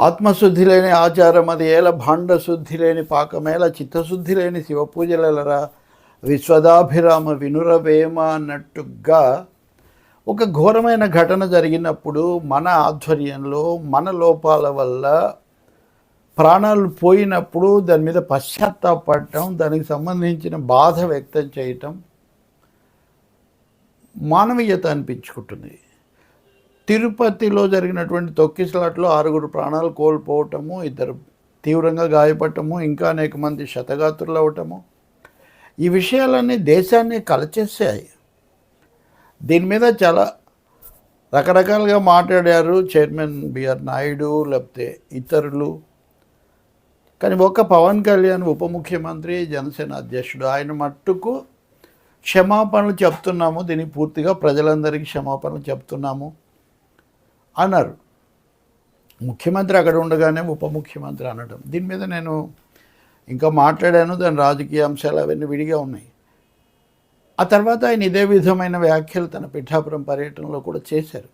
ఆత్మశుద్ధి లేని ఆచారం అది ఏల భాండ శుద్ధి లేని పాకమేల చిత్తశుద్ధి లేని శివ పూజలరా విశ్వదాభిరామ వినురవేమ అన్నట్టుగా ఒక ఘోరమైన ఘటన జరిగినప్పుడు మన ఆధ్వర్యంలో మన లోపాల వల్ల ప్రాణాలు పోయినప్పుడు దాని మీద పశ్చాత్తాపడటం దానికి సంబంధించిన బాధ వ్యక్తం చేయటం మానవీయత అనిపించుకుంటుంది. తిరుపతిలో జరిగినటువంటి తొక్కిసలాట్లో ఆరుగురు ప్రాణాలు కోల్పోవటము ఇద్దరు తీవ్రంగా గాయపడటము ఇంకా అనేక మంది శతగాత్రులు అవటము ఈ విషయాలన్నీ దేశాన్ని కలచేసాయి దీని మీద చాలా రకరకాలుగా మాట్లాడారు చైర్మన్ బిఆర్ నాయుడు లేకపోతే ఇతరులు. కానీ ఒక్క పవన్ కళ్యాణ్ ఉప ముఖ్యమంత్రి జనసేన అధ్యక్షుడు ఆయన మట్టుకు క్షమాపణలు చెప్తున్నాము. దీనికి పూర్తిగా ప్రజలందరికీ క్షమాపణలు చెప్తున్నాము. అన్నారు. ముఖ్యమంత్రి అక్కడ ఉండగానే ఉప ముఖ్యమంత్రి అనడం. దీని మీద నేను ఇంకా మాట్లాడాను. దాని రాజకీయ అంశాలు అవన్నీ విడిగా ఉన్నాయి. ఆ తర్వాత ఆయన ఇదే విధమైన వ్యాఖ్యలు తన పిఠాపురం పర్యటనలో కూడా చేశారు.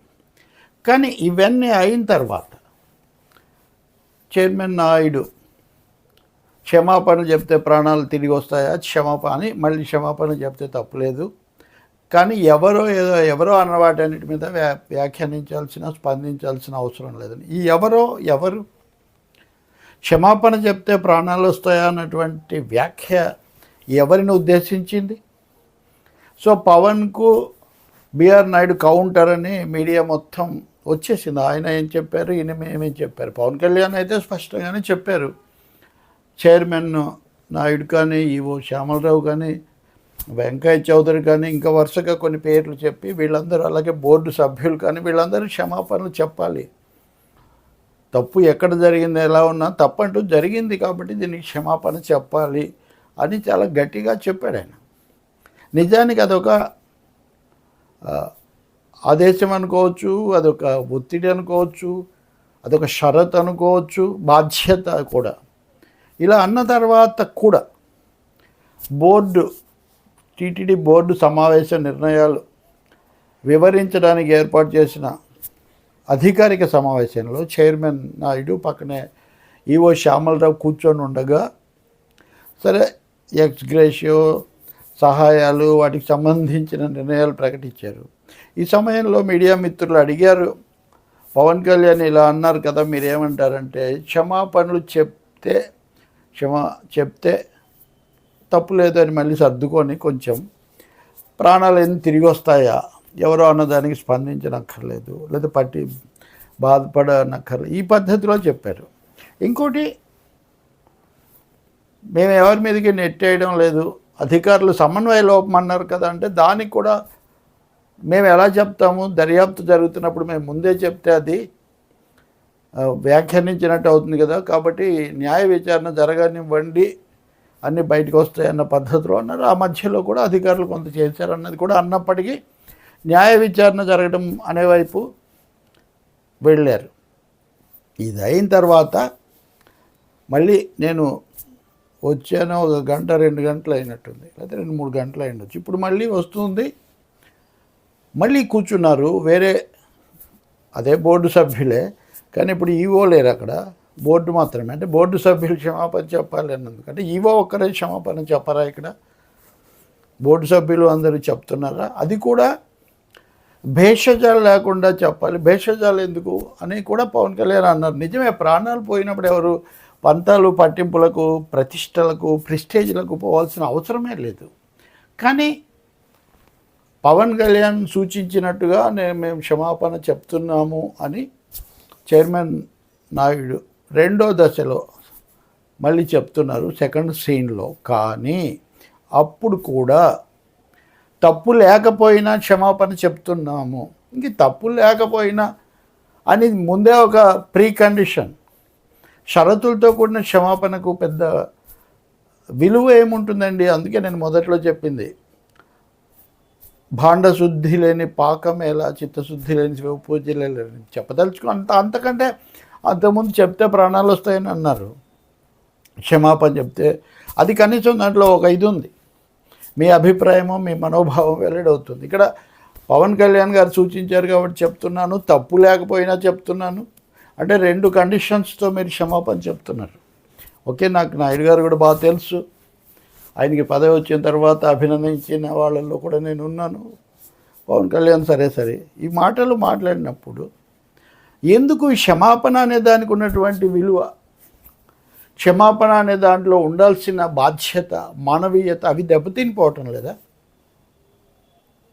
కానీ ఇవన్నీ అయిన తర్వాత చైర్మన్ నాయుడు క్షమాపణ చెప్తే ప్రాణాలు తిరిగి వస్తాయా? క్షమాపణ అని మళ్ళీ క్షమాపణ చెప్తే తప్పులేదు. కానీ ఎవరో ఏదో ఎవరో అన్న వాటన్నిటి మీద వ్యా వ్యాఖ్యానించాల్సిన స్పందించాల్సిన అవసరం లేదని ఈ ఎవరో ఎవరు క్షమాపణ చెప్తే ప్రాణాలు వస్తాయా అన్నటువంటి వ్యాఖ్య ఎవరిని ఉద్దేశించింది? సో పవన్కు బిఆర్ నాయుడు కౌంటర్ అని మీడియా మొత్తం వచ్చేసింది. ఆయన ఏం చెప్పారు? ఈయన ఏమేం చెప్పారు? పవన్ కళ్యాణ్ అయితే స్పష్టంగానే చెప్పారు. చైర్మన్ నాయుడు కానీ ఈవో శ్యామలరావు కానీ వెంకయ్య చౌదరి కానీ ఇంకా వరుసగా కొన్ని పేర్లు చెప్పి వీళ్ళందరూ అలాగే బోర్డు సభ్యులు కానీ వీళ్ళందరూ క్షమాపణలు చెప్పాలి. తప్పు ఎక్కడ జరిగింది ఎలా ఉన్నా తప్పంటూ జరిగింది కాబట్టి దీనికి క్షమాపణ చెప్పాలి అని చాలా గట్టిగా చెప్పాడు ఆయన. నిజానికి అదొక ఆదేశం అనుకోవచ్చు అదొక ఒత్తిడి అనుకోవచ్చు అదొక షరత్ అనుకోవచ్చు బాధ్యత కూడా. ఇలా అన్న తర్వాత కూడా బోర్డు టీటీడీ బోర్డు సమావేశ నిర్ణయాలు వివరించడానికి ఏర్పాటు చేసిన అధికారిక సమావేశంలో చైర్మన్ నాయుడు పక్కనే ఈవో శ్యామలరావు కూర్చొని ఉండగా సరే ఎక్స్ గ్రేషియో సహాయాలు వాటికి సంబంధించిన నిర్ణయాలు ప్రకటించారు. ఈ సమయంలో మీడియా మిత్రులు అడిగారు పవన్ కళ్యాణ్ ఇలా అన్నారు కదా మీరేమంటారంటే క్షమాపణలు చెప్తే క్షమా చెప్తే తప్పు లేదు అని మళ్ళీ సర్దుకొని కొంచెం ప్రాణాలు ఏం తిరిగి వస్తాయా? ఎవరో అన్నదానికి స్పందించనక్కర్లేదు లేదా పట్టి బాధపడనక్కర్లేదు. ఈ పద్ధతిలో చెప్పారు. ఇంకోటి మేము ఎవరి మీదకి నెట్టేయడం లేదు అధికారులు సమన్వయ లోపం అన్నారు కదా అంటే దానికి కూడా మేము ఎలా చెప్తాము? దర్యాప్తు జరుగుతున్నప్పుడు మేము ముందే చెప్తే అది వ్యాఖ్యానించినట్టు అవుతుంది కదా. కాబట్టి న్యాయ విచారణ జరగనివ్వండి. అన్నీ బయటకు వస్తాయన్న పద్ధతిలో అన్నారు. ఆ మధ్యలో కూడా అధికారులు కొంత చేశారన్నది కూడా అన్నప్పటికీ న్యాయ విచారణ జరగడం అనే వైపు వెళ్ళారు. ఇది అయిన తర్వాత మళ్ళీ నేను వచ్చాను ఒక గంట రెండు గంటలు అయినట్టుంది. లేకపోతే రెండు మూడు గంటలు అయినొచ్చు. ఇప్పుడు మళ్ళీ వస్తుంది. మళ్ళీ కూర్చున్నారు వేరే అదే బోర్డు సభ్యులే. కానీ ఇప్పుడు ఈవో లేరు అక్కడ. బోర్డు మాత్రమే. అంటే బోర్డు సభ్యులు క్షమాపణ చెప్పాలి అని ఎందుకంటే ఈవో ఒక్కరే క్షమాపణ చెప్పరా ఇక్కడ? బోర్డు సభ్యులు అందరూ చెప్తున్నారా? అది కూడా భేషజాలు లేకుండా చెప్పాలి. భేషజాలు ఎందుకు? అని కూడా పవన్ కళ్యాణ్ అన్నారు. నిజమే ప్రాణాలు పోయినప్పుడు ఎవరు పంతాలు పట్టింపులకు ప్రతిష్టలకు ప్రిస్టేజ్లకు పోవాల్సిన అవసరమే లేదు. కానీ పవన్ కళ్యాణ్ సూచించినట్టుగా నేను మేము క్షమాపణ చెప్తున్నాము అని చైర్మన్ నాయుడు రెండో దశలో మళ్ళీ చెప్తున్నారు సెకండ్ సీన్లో. కానీ అప్పుడు కూడా తప్పు లేకపోయినా క్షమాపణ చెప్తున్నాము. ఇంక తప్పు లేకపోయినా అని ముందే ఒక ప్రీ కండిషన్ షరతులతో కూడిన క్షమాపణకు పెద్ద విలువ ఏముంటుందండి? అందుకే నేను మొదట్లో చెప్పింది. భాండశుద్ధి లేని పాకం ఎలా చిత్తశుద్ధి లేని శివ పూజలు లేని చెప్పదలుచుకో అంత అంతకంటే అంతకుముందు చెప్తే ప్రాణాలు వస్తాయని అన్నారు. క్షమాపణ చెప్తే అది కనీసం దాంట్లో ఒక ఇది ఉంది. మీ అభిప్రాయము మీ మనోభావం వెల్లడవుతుంది ఇక్కడ పవన్ కళ్యాణ్ గారు సూచించారు కాబట్టి చెప్తున్నాను. తప్పు లేకపోయినా చెప్తున్నాను. అంటే రెండు కండిషన్స్తో మీరు క్షమాపణ చెప్తున్నారు. ఓకే నాకు నాయుడు గారు కూడా బాగా తెలుసు. ఆయనకి పదవి వచ్చిన తర్వాత అభినందించిన వాళ్ళల్లో కూడా నేను ఉన్నాను. పవన్ కళ్యాణ్ సరే సరే. ఈ మాటలు మాట్లాడినప్పుడు ఎందుకు క్షమాపణ అనే దానికి ఉన్నటువంటి విలువ? క్షమాపణ అనే దాంట్లో ఉండాల్సిన బాధ్యత మానవీయత అవి దెబ్బతినిపోవటం లేదా?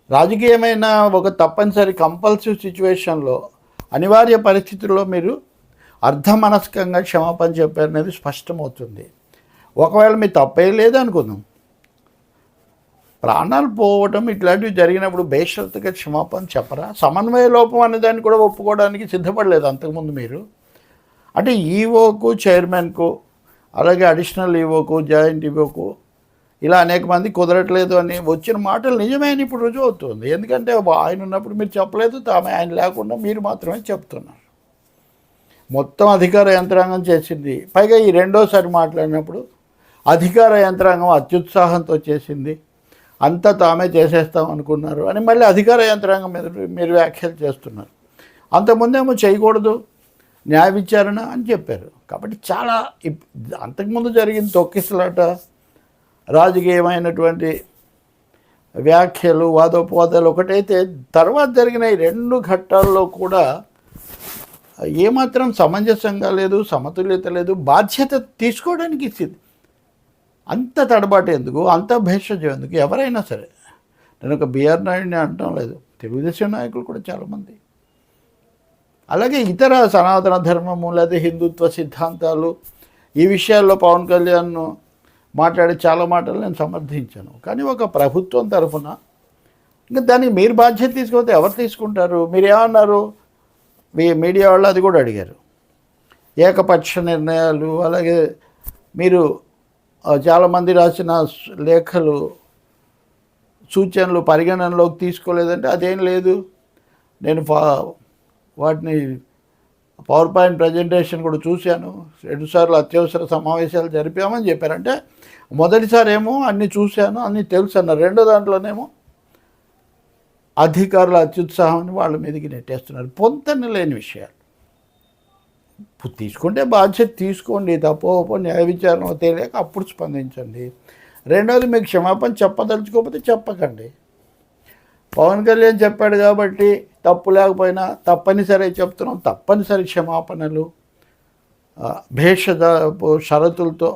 రాజకీయమైన ఒక తప్పనిసరి కంపల్సివ్ సిచ్యువేషన్లో అనివార్య పరిస్థితుల్లో మీరు అర్ధమనస్కంగా క్షమాపణ చెప్పారనేది స్పష్టమవుతుంది. ఒకవేళ మీ తప్పే లేదనుకుందాం. ప్రాణాలు పోవటం ఇట్లాంటివి జరిగినప్పుడు బేషరతుగా క్షమాపణ చెప్పరా? సమన్వయ లోపం అనే దాన్ని కూడా ఒప్పుకోవడానికి సిద్ధపడలేదు అంతకుముందు మీరు. అంటే ఈఓకు చైర్మన్కు అలాగే అడిషనల్ ఈవోకు జాయింట్ ఈవోకు ఇలా అనేక మంది కుదరట్లేదు అని వచ్చిన మాటలు నిజమే ఇప్పుడు రుజువు అవుతుంది. ఎందుకంటే ఆయన ఉన్నప్పుడు మీరు చెప్పలేదు తామే ఆయన లేకుండా మీరు మాత్రమే చెప్తున్నారు. మొత్తం అధికార యంత్రాంగం చేసింది. పైగా ఈ రెండోసారి మాట్లాడినప్పుడు అధికార యంత్రాంగం అత్యుత్సాహంతో చేసింది. అంతా తామే చేసేస్తాం అనుకున్నారు అని మళ్ళీ అధికార యంత్రాంగం మీద మీరు వ్యాఖ్యలు చేస్తున్నారు. అంతకుముందేమో చేయకూడదు న్యాయ విచారణ అని చెప్పారు. కాబట్టి చాలా ఇప్- అంతకుముందు జరిగిన తొక్కిసలాట రాజకీయమైనటువంటి వ్యాఖ్యలు వాదోపవాదాలు ఒకటైతే తర్వాత జరిగిన ఈ రెండు ఘట్టాల్లో కూడా ఏమాత్రం సమంజసంగా లేదు సమతుల్యత లేదు బాధ్యత తీసుకోవడానికి సి- అంత తడబాటు ఎందుకు? అంత భేషజం ఎందుకు? ఎవరైనా సరే. నేను ఒక బిఆర్ నాయుడిని అంటం లేదు. తెలుగుదేశం నాయకులు కూడా చాలామంది. అలాగే ఇతర సనాతన ధర్మము లేదా హిందుత్వ సిద్ధాంతాలు ఈ విషయాల్లో పవన్ కళ్యాణ్ మాట్లాడే చాలా మాటలు నేను సమర్థించాను. కానీ ఒక ప్రభుత్వం తరఫున ఇంకా దానికి మీరు బాధ్యత తీసుకుపోతే ఎవరు తీసుకుంటారు? మీరు ఏమన్నారు మీ మీడియా వాళ్ళు అది కూడా అడిగారు. ఏకపక్ష నిర్ణయాలు అలాగే మీరు చాలామంది రాసిన లేఖలు సూచనలు పరిగణనలోకి తీసుకోలేదంటే అదేం లేదు. నేను ఫా వాటిని పవర్ పాయింట్ ప్రజెంటేషన్ కూడా చూశాను. రెండుసార్లు అత్యవసర సమావేశాలు జరిపామని చెప్పారంటే మొదటిసారి ఏమో అన్నీ చూశాను అన్నీ తెలుసు అన్నారు రెండో దాంట్లోనేమో అధికారుల అత్యుత్సాహాన్ని వాళ్ళ మీదకి నెట్టేస్తున్నారు. పొంతన లేని విషయాలు. తీసుకుంటే బాధ్యత తీసుకోండి తప్పకపో న్యాయ విచారణ తెలియక అప్పుడు స్పందించండి. రెండోది మీకు క్షమాపణ చెప్పదలుచుకోకపోతే చెప్పకండి. పవన్ కళ్యాణ్ చెప్పాడు కాబట్టి తప్పు లేకపోయినా తప్పనిసరి చెప్తున్నాం తప్పనిసరి క్షమాపణలు ఆ, భేషజ షరతులతో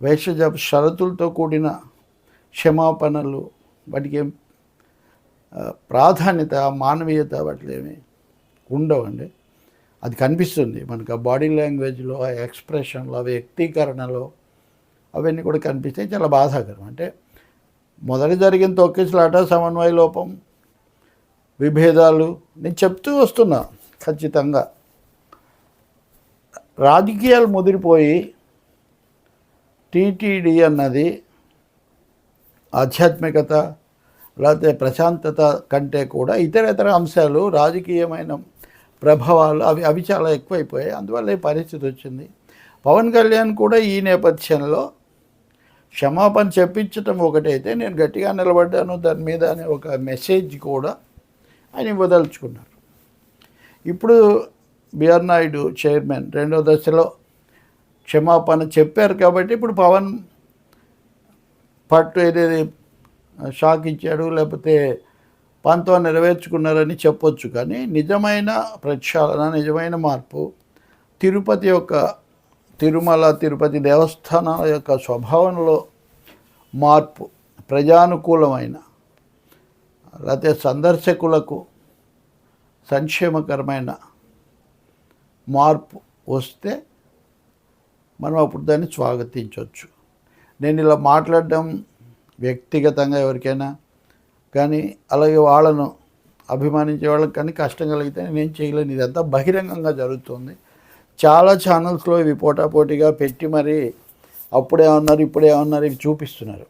భేషజ షరతులతో కూడిన క్షమాపణలు వాటికి ఏం ప్రాధాన్యత మానవీయత వాటిలో ఏమి ఉండవండి. అది కనిపిస్తుంది. మనకు ఆ బాడీ లాంగ్వేజ్లో ఆ ఎక్స్ప్రెషన్లో ఆ వ్యక్తీకరణలో అవన్నీ కూడా కనిపిస్తాయి చాలా బాధాకరం. అంటే మొదటి జరిగిన తొక్కిసలాట సమన్వయ లోపం విభేదాలు నేను చెప్తూ వస్తున్నా ఖచ్చితంగా. రాజకీయాలు ముదిరిపోయి టీటీడీ అన్నది ఆధ్యాత్మికత లేకపోతే ప్రశాంతత కంటే కూడా ఇతర ఇతర అంశాలు రాజకీయమైన ప్రభావాలు అవి అవి చాలా ఎక్కువైపోయాయి. అందువల్ల ఈ పరిస్థితి వచ్చింది. పవన్ కళ్యాణ్ కూడా ఈ నేపథ్యంలో క్షమాపణ చెప్పించటం ఒకటైతే నేను గట్టిగా నిలబడ్డాను. దాని మీద అనే ఒక మెసేజ్ కూడా ఆయన ఇవ్వదలుచుకున్నారు. ఇప్పుడు బిఆర్ నాయుడు చైర్మన్ రెండో దశలో క్షమాపణ చెప్పారు కాబట్టి ఇప్పుడు పవన్ పట్టు ఏదేది షాక్ ఇచ్చాడు లేకపోతే పంతో నెరవేర్చుకున్నారని చెప్పొచ్చు కానీ నిజమైన ప్రక్షాళన నిజమైన మార్పు తిరుపతి యొక్క తిరుమల తిరుపతి దేవస్థానాల యొక్క స్వభావంలో మార్పు ప్రజానుకూలమైన లేకపోతే సందర్శకులకు సంక్షేమకరమైన మార్పు వస్తే మనం అప్పుడు దాన్ని స్వాగతించవచ్చు నేను ఇలా మాట్లాడడం వ్యక్తిగతంగా ఎవరికైనా కానీ అలాగే వాళ్ళను అభిమానించే వాళ్ళకి కానీ కష్టం కలిగితే నేను చేయలేను. ఇదంతా బహిరంగంగా జరుగుతుంది. చాలా ఛానల్స్లో ఇవి పోటాపోటీగా పెట్టి మరి అప్పుడే ఉన్నారు ఇప్పుడే ఉన్నారు ఇవి చూపిస్తున్నారు.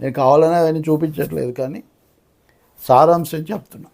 నేను కావాలనే అవన్నీ చూపించట్లేదు కానీ సారాంశం చెప్తున్నా.